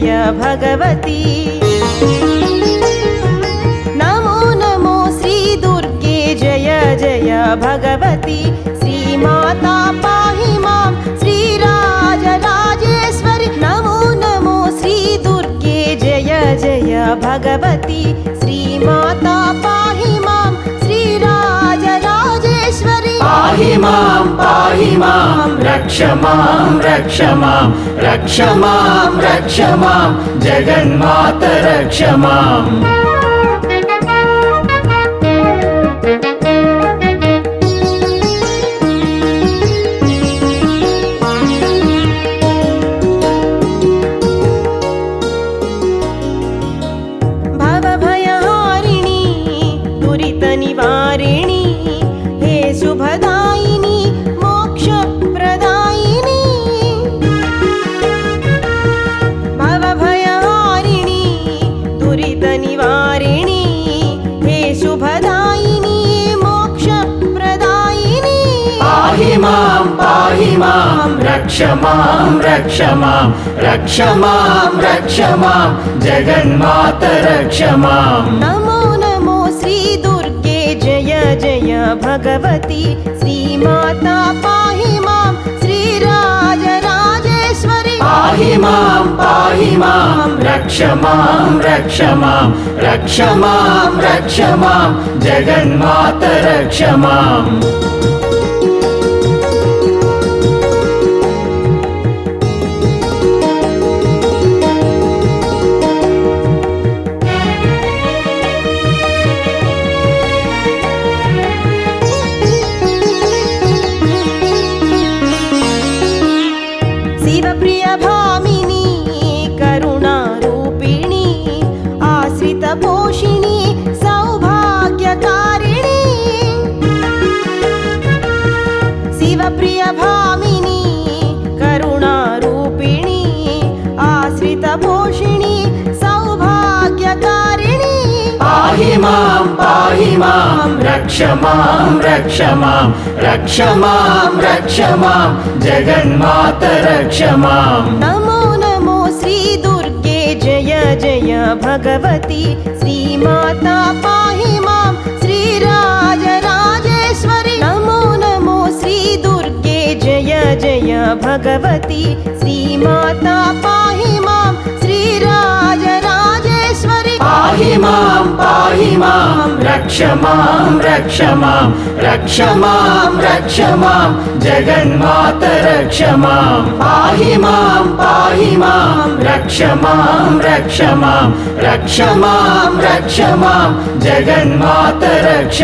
जय भगवती। नमो नमो श्री दुर्गे जय जय भगवती। श्रीमाता पाहि मां श्रीराजराजेश्वरि नमो नमो श्री दुर्गे जय जय भगवती। श्रीमाता मां रक्ष मां रक्ष मां रक्ष मां रक्ष मां जगन्मात रक्ष माम् भवभयहारिणि दुरितनिवारिणि रक्ष माँ रक्ष माँ रक्ष माँ रक्ष माँ जगन्मात रक्ष नमो नमो श्रीदुर्गे जय जय भगवती। श्रीमाता पाहि माँ श्रीराजराजेश्वरि पाहि माँ पाहि माँ रक्ष माँ रक्ष माँ रक्ष माँ रक्ष माँ जगन्मात रक्ष माम् పోషిణి సౌభాగ్యకారిణి. శివప్రియ భామిని కరుణారూపిణి ఆశ్రిత పోషిణి సౌభాగ్యకారిణి. పాహి మాం పాహి మాం రక్ష మాం రక్ష మాం రక్ష మాం రక్ష మాం జగన్మాత రక్ష మాం. भगवती श्रीमाता पाहि मां श्रीराजराजेश्वरि नमो नमो श्रीदुर्गे जय जय भगवती श्रीमाता पाहि मां श्रीराजराजेश्वरि पाहि मां पाहि मां రక్ష మాం రక్షమాం మాం రక్ష మాం రక్ష మాం జగన్మాత రక్ష మాం పాహి మాం పాహి మాం రక్ష మాం రక్ష మాం జగన్మాత రక్ష